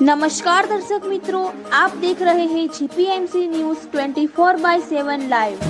નમસ્કાર દર્શક મિત્રો આપ દેખ રહે હૈ જીપીએમસી ન્યૂઝ 24 બાય 7 લાઈવ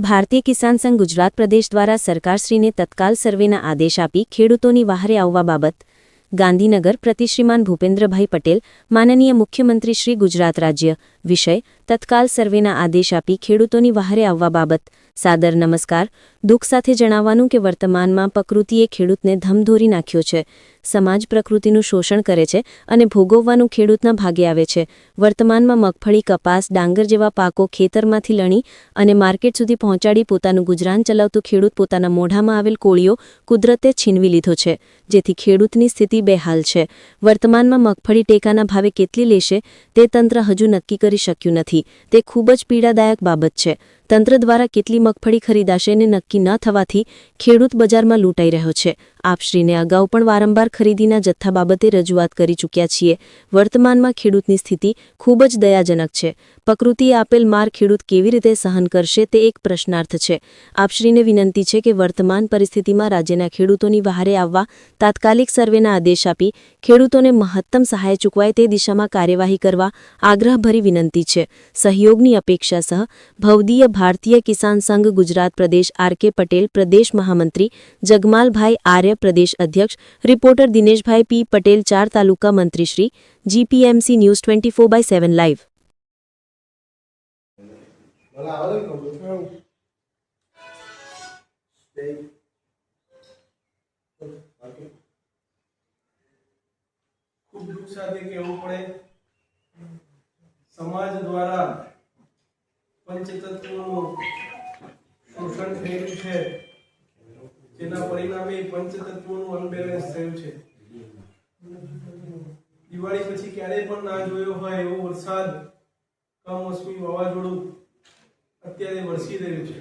ભારતીય કિસાન સંઘ ગુજરાત પ્રદેશ દ્વારા સરકારશ્રીને તત્કાલ સર્વેના આદેશ આપી ખેડૂતોની વહારે આવવા બાબત ગાંધીનગર પ્રતિશ્રીમાન ભૂપેન્દ્રભાઈ પટેલ, માનનીય મુખ્યમંત્રી શ્રી ગુજરાત રાજ્ય વિષય તત્કાલ સર્વેના આદેશ આપી ખેડૂતોની વહારે આવવા બાબત સાદર નમસ્કાર, દુઃખ સાથે જણાવવાનું કે વર્તમાનમાં પ્રકૃતિએ ખેડૂતને ધમધોરી નાખ્યો છે. સમાજ પ્રકૃતિનું શોષણ કરે છે અને ભોગવવાનું ખેડૂતના ભાગે આવે છે. વર્તમાનમાં મગફળી, કપાસ, ડાંગર જેવા પાકો ખેતરમાંથી લણી અને માર્કેટ સુધી પહોંચાડી પોતાનું ગુજરાન ચલાવતું ખેડૂત પોતાના મોઢામાં આવેલ કોળીઓ કુદરતે છીનવી લીધો છે, જેથી ખેડૂતની સ્થિતિ બેહાલ છે. વર્તમાનમાં મગફળી ટેકાના ભાવે કેટલી લેશે તે તંત્ર હજુ નક્કી કરી શક્યું નથી. તે ખૂબ જ પીડાદાયક બાબત છે. તંત્ર દ્વારા કેટલી મગફળી ખરીદાશે ને નક્કી ન થવાથી ખેડૂત બજારમાં લૂંટાઈ રહ્યો છે. આપશ્રીને અગાઉ પણ વારંવાર ખરીદીના જથ્થા બાબતે રજૂઆત કરી ચૂક્યા છીએ. વર્તમાનમાં ખેડૂતની સ્થિતિ ખૂબ જ દયાજનક છે. પ્રકૃતિએ આપેલ માર ખેડૂત કેવી રીતે સહન કરશે તે એક પ્રશ્નાર્થ છે. આપશ્રીને વિનંતી છે કે વર્તમાન પરિસ્થિતિમાં રાજ્યના ખેડૂતોની વહારે આવવા તાત્કાલિક સર્વેના આદેશ આપી ખેડૂતોને મહત્તમ સહાય ચૂકવાય તે દિશામાં કાર્યવાહી કરવા આગ્રહભરી વિનંતી છે. સહયોગની અપેક્ષા સહ ભવદીય भारतीय किसान संघ, गुजरात प्रदेश आर के पटेल, प्रदेश महामंत्री जगमाल भाई आर्य, प्रदेश अध्यक्ष रिपोर्टर दिनेश भाई पी पटेल, चार तालुका मंत्री Shri GPMC news 24 four by seven live. समाज द्वारा પંચતત્વનું શોષણ થયેલું છે. જેના પરિણામે પંચતત્વનું અનબેલેન્સ થયું છે. દિવાળી પછી ક્યારેય પણ ના જોયો હોય એવો વરસાદ, કમોસમી વાવાઝોડું અત્યારે વરસી રહ્યું છે.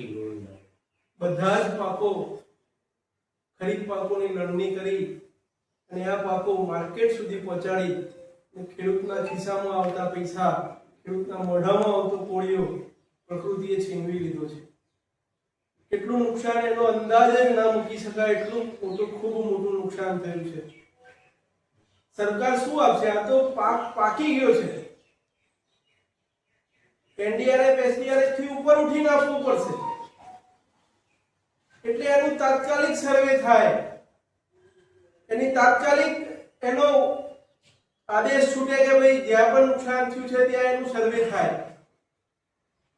બધા જ પાકો ખરીફ પાકોની લણણી કરી અને આ પાકો માર્કેટ સુધી પહોંચાડી ખેડૂતના ખિસ્સામાં આવતા પૈસા, ખેડૂતના મોઢામાં આવતો કોળિયો પ્રકૃતિએ છીનવી લીધો છે. કેટલું નુકસાન એનો અંદાજ ના મૂકી શકાય એટલું મોટું, ખૂબ મોટું નુકસાન થયું છે. સરકાર શું આપશે? આ તો પાક પાકી ગયો છે. એનડીઆરએફ, એસડીઆરએફથી ઉપર ઉઠીને આપવું પડશે. એટલે એનું તાત્કાલિક સર્વે થાય. એની તાત્કાલિક એનો આદેશ છૂટે કે ભાઈ જ્યાં પણ નુકસાન થયું છે ત્યાં એનું સર્વે થાય.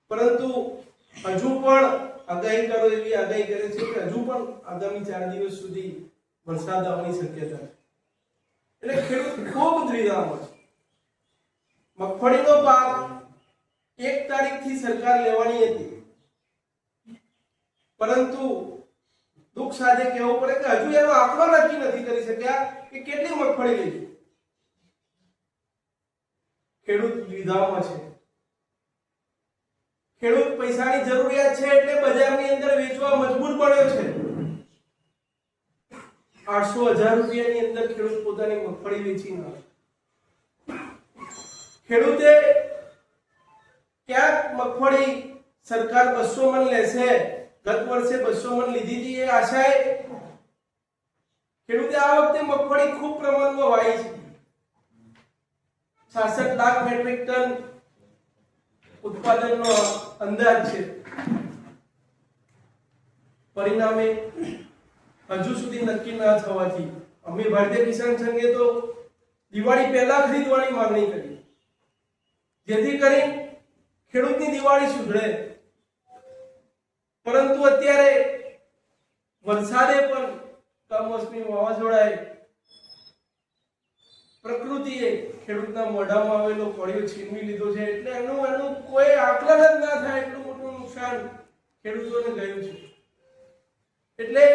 પરંતુ હજુ પણ આગાહી કરો એવી આગાહી કરે છે કે હજુ પણ આગામી ચાર દિવસ સુધી વરસાદ આવવાની શક્યતા છે. એટલે ખેડૂત ખૂબ દ્વિધામાં છે. મગફળીનો પાક એક તારીખથી સરકાર લેવાની હતી. પરંતુ દુઃખ સાથે કહેવું પડે કે હજુ એનો આંકડો નક્કી નથી કરી શક્યા કે કેટલી મગફળી લીધી. ખેડૂત દ્વિધામાં છે. ખેડૂત પૈસાની જરૂરિયાત છે એટલે બજારની અંદર વેચવા મજબૂર પડ્યો છે. આઠસો હજાર રૂપિયાની અંદર ખેડૂત પોતાની મગફળી વેચી ના ખેડૂતે ક્યાંક મગફળી સરકાર બસો મન લેશે, ગત વર્ષે બસો મન લીધી હતી એ આશાએ ખેડૂતે આ વખતે મગફળી ખૂબ પ્રમાણમાં વાઈ છે. છાસઠ લાખ મેટ્રિક ટન ઉત્પાદનનો અંદાજ છે. પરિણામે હજુ સુધી નક્કી ના થવાથી અમે ભારતીય કિસાન સંઘે તો દિવાળી પહેલા ખરીદવાની માંગણી કરી. જેથી કરી ખેડૂતની દિવાળી સુધરે. પરંતુ અત્યારે વરસાદે પણ કમોસમી વાવાઝોડાએ પ્રકૃતિએ ખેડૂતના મોઢામાં આવેલો કોળિયો છીનવી લીધો છે એટલે એનું એનું કોઈ આકલન જ ના થાય એટલું મોટું નુકસાન ખેડૂતોને ગયું છે. એટલે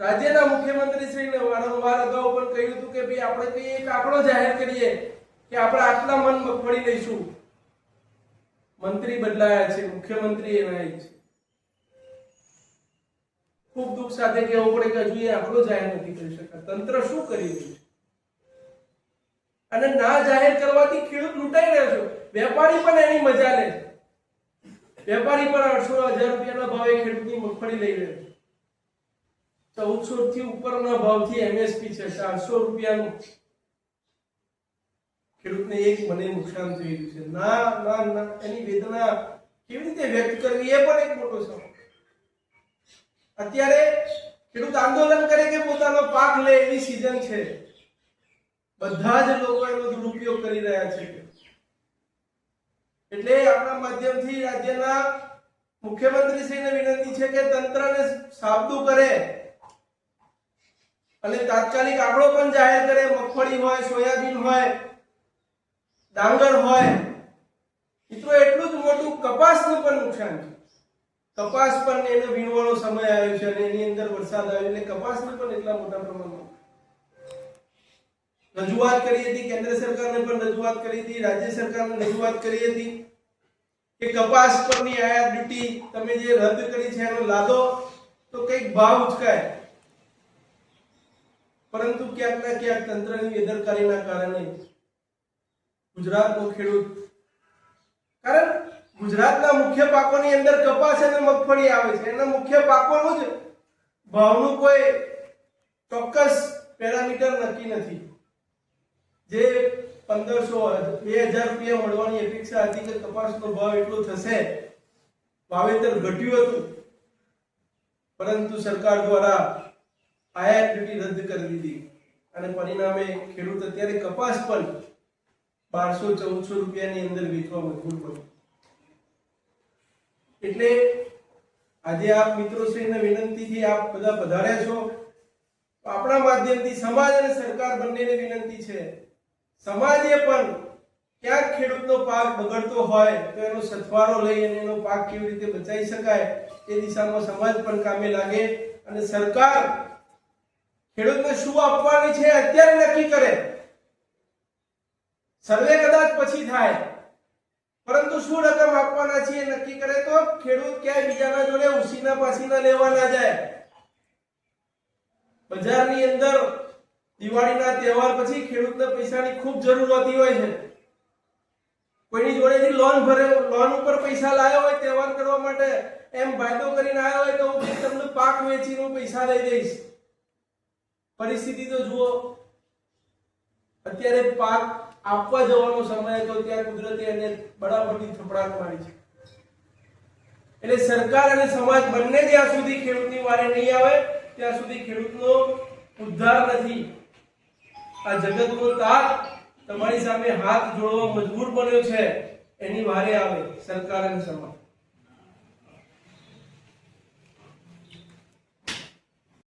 રાજ્યના મુખ્યમંત્રી શ્રીને વારંવાર અગાઉ પણ કહ્યું હતું કે ભાઈ આપણે કઈ એક આંકડો જાહેર કરીએ કે આપણે આટલા મન મગફળી લઈશું. મંત્રી બદલાયા છે, મુખ્યમંત્રી એના છે. ખૂબ દુઃખ સાથે કહેવું પડે કે હજુ એ આંકડો જાહેર નથી કરી શકાય. તંત્ર શું કરી રહ્યું છે? અને ના જાહેર કરવાથી ખેડૂત લૂંટાઈ રહ્યો છે. વેપારી પણ એની મજા લે વેપારી પણ આઠસો હજાર રૂપિયાના ભાવે ખેડૂતની મગફળી લઈ રહ્યો ચૌદસો થી ઉપરના ભાવથી એમએસપી છે. ચારસો રૂપિયાનું ખેડૂતને એક મને નુકસાન થઈ રહ્યું છે. ના ના ના, એની વેદના કેવી રીતે વ્યક્ત કરવી એ પણ એક મોટો સવાલ. અત્યારે ખેડૂત આંદોલન કરે કે પોતાનો પાક લે એવી સિઝન છે. બધા જ લોકો એનો દુરુપયોગ કરી રહ્યા છે. એટલે આપણા માધ્યમથી રાજ્યના મુખ્યમંત્રી શ્રીને વિનંતી છે કે તંત્રને સાબદું કરે અને તાત્કાલિક આંકડો પણ જાહેર કરે, મગફળી હોય, સોયાબીન હોય, ડાંગર હોય. મિત્રો, એટલું જ મોટું કપાસનું પણ નુકસાન છે. કપાસ પણ એનો વીણવાનો સમય આવ્યો છે અને એની અંદર વરસાદ આવ્યો એટલે કપાસને પણ એટલા મોટા પ્રમાણમાં રજૂઆત કરી હતી, કેન્દ્ર સરકારને પણ રજૂઆત કરી હતી, રાજ્ય સરકારને રજૂઆત કરી હતી કે કપાસ પરની આયાત ડ્યુટી તમે જે રદ કરી છે, એનો લાદો, તો કંઈક ભાવ ઉચકાય. પરંતુ ક્યાંક ના ક્યાંક તંત્રની બેદરકારીના કારણે ગુજરાતનો ખેડૂત, કારણ ગુજરાતના મુખ્ય પાકોની અંદર કપાસ અને મગફળી આવે છે, એના મુખ્ય પાકોનું જ ભાવનું કોઈ ચોક્કસ પેરામીટર નક્કી નથી. જે પંદરસો બે હજાર રૂપિયા મળવાની અપેક્ષા હતી કે કપાસનો ભાવ એટલો થશે. વાવેતર ઘટ્યું હતું. પરંતુ સરકાર દ્વારા આયાત ડ્યુટી રદ કરી દીધી. અને પરિણામે ખેડૂત અત્યારે કપાસ પણ બારસો, ચૌદસો રૂપિયાની અંદર વેચવા મજબૂર પડ્યો એટલે આજે આપ મિત્રોશ્રીને વિનંતીથી આપ બધા પધાર્યા છો. આપણા માધ્યમથી સમાજ અને સરકાર બંનેને વિનંતી છે સમાજે પણ ક્યાંક ખેડૂતનો પાક બગડતો હોય તો એનો સથવારો લઈ અને એનો પાક કેવી રીતે બચાવી શકાય એ દિશામાં સમાજ પણ કામે લાગે અને સરકાર ખેડૂતને શું આપવાની છે અત્યારે નક્કી કરે. સર્વે કદાચ પછી થાય. પરંતુ શું રકમ આપવાના છે નક્કી કરે તો ખેડૂત ક્યાંય બીજાના જોડે ઉસીના પાસીના લેવા ના જાય. બજારની અંદર દિવાળીના તહેવાર પછી ખેડૂતને પૈસાની ખૂબ જરૂર હોતી હોય છે. કોઈની જોડેથી લોન ભરે લોન ઉપર પૈસા લાવ્યો હોય, તહેવાર કરવા માટે એમ વાયદો કરીને આવ્યો હોય તો હું તમને પાક વેચીને હું પૈસા લઈ જઈશ પરિસ્થિતિ તો જુઓ. અત્યારે પાક આપવા જવાનો સમય હતો ત્યાં કુદરતે એને બરાબરની થપડાટ મારી છે. એટલે સરકાર અને સમાજ બંને જ્યાં સુધી ખેડૂતની વારે નહીં આવે, ત્યાં સુધી ખેડૂતનો ઉદ્ધાર નથી. આ જગતનો તાત તમારી સામે હાથ જોડવા મજબૂર બન્યો છે. એની વારે આવે, સરકાર અને સમાજ.